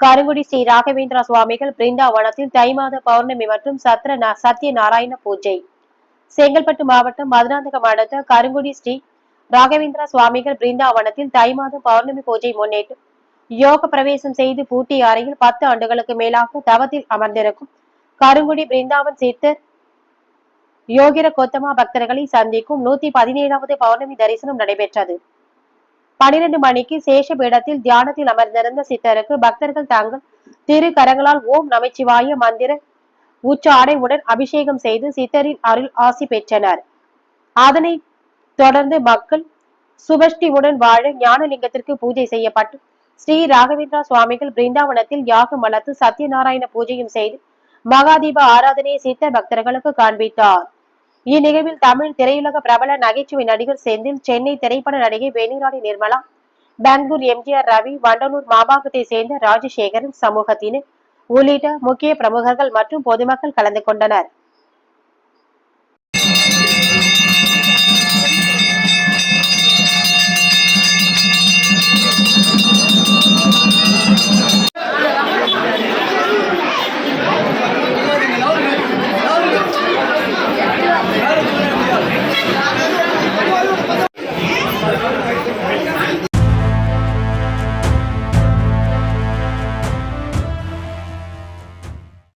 கருங்குடி ஸ்ரீ ராகவேந்திரா சுவாமிகள் பிருந்தாவனத்தில் தை மாத பௌர்ணமி மற்றும் சத்ர நா- சத்ய நாராயண பூஜை. செங்கல்பட்டு மாவட்டம் மதுராந்தகம் அடுத்த கருங்குடி ஸ்ரீ ராகவேந்திரா சுவாமிகள் பிருந்தாவனத்தில் தை மாத பௌர்ணமி பூஜை முன்னிட்டு யோக பிரவேசம் செய்து பூட்டி அறையில் பத்து ஆண்டுகளுக்கு மேலாக தவத்தில் அமர்ந்திருக்கும் கருங்குடி பிருந்தாவன் சித்தர் யோகிர கோத்தமா பக்தர்களை சந்திக்கும் நூத்தி பதினேழாவது பௌர்ணமி தரிசனம் நடைபெற்றது. பனிரெண்டு மணிக்கு சேஷ பீடத்தில் தியானத்தில் அமர்ந்திருந்த சித்தருக்கு பக்தர்கள் தாங்கள் திரு கரங்களால் ஓம் நமச்சிவாய மந்திர உச்சாடையுடன் அபிஷேகம் செய்து சித்தரின் அருள் ஆசி பெற்றனர். அதனை தொடர்ந்து மக்கள் சுபஷ்டியுடன் வாழ ஞானலிங்கத்திற்கு பூஜை செய்யப்பட்டு ஸ்ரீ ராகவேந்திரா சுவாமிகள் பிருந்தாவனத்தில் யாகம் வளர்த்து சத்யநாராயண பூஜையும் செய்து மகாதீப ஆராதனையை சித்த பக்தர்களுக்கு காண்பித்தார். இந்நிகழ்வில் தமிழ் திரையுலக பிரபல நகைச்சுவை நடிகர் செந்தில் சென்னை திரைப்பட நடிகை வேணிராணி நிர்மலா பெங்களூர் எம்ஜிஆர் ரவி வண்டலூர் மாபாகத்தை சேர்ந்த ராஜசேகரன் சமூகத்தினர் உள்ளிட்ட முக்கிய பிரமுகர்கள் மற்றும் பொதுமக்கள் கலந்து கொண்டனர்.